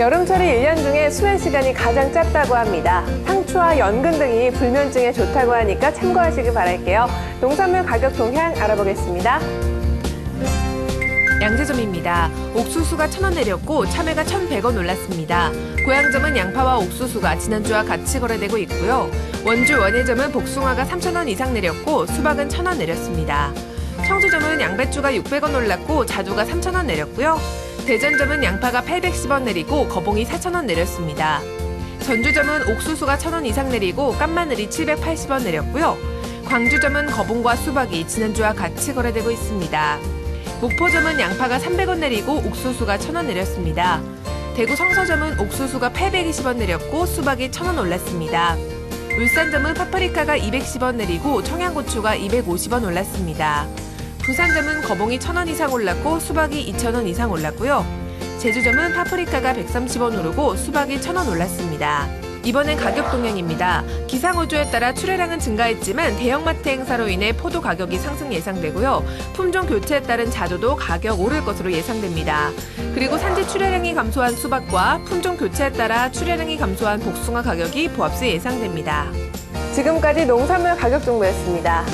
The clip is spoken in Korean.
여름철이 1년 중에 수면 시간이 가장 짧다고 합니다. 상추와 연근 등이 불면증에 좋다고 하니까 참고하시길 바랄게요. 농산물 가격 동향 알아보겠습니다. 양재점입니다. 옥수수가 1,000원 내렸고 참외가 1,100원 올랐습니다. 고양점은 양파와 옥수수가 지난주와 같이 거래되고 있고요. 원주 원예점은 복숭아가 3,000원 이상 내렸고 수박은 1,000원 내렸습니다. 청주점은 양배추가 600원 올랐고 자두가 3,000원 내렸고요. 대전점은 양파가 810원 내리고 거봉이 4,000원 내렸습니다. 전주점은 옥수수가 1,000원 이상 내리고 깐마늘이 780원 내렸고요. 광주점은 거봉과 수박이 지난주와 같이 거래되고 있습니다. 목포점은 양파가 300원 내리고 옥수수가 1,000원 내렸습니다. 대구 성서점은 옥수수가 820원 내렸고 수박이 1,000원 올랐습니다. 울산점은 파프리카가 210원 내리고 청양고추가 250원 올랐습니다. 부산점은 거봉이 1,000원 이상 올랐고 수박이 2,000원 이상 올랐고요. 제주점은 파프리카가 130원 오르고 수박이 1,000원 올랐습니다. 이번엔 가격 동향입니다. 기상호조에 따라 출하량은 증가했지만 대형마트 행사로 인해 포도 가격이 상승 예상되고요. 품종 교체에 따른 자두도 가격 오를 것으로 예상됩니다. 그리고 산지 출하량이 감소한 수박과 품종 교체에 따라 출하량이 감소한 복숭아 가격이 보합세 예상됩니다. 지금까지 농산물 가격 정보였습니다.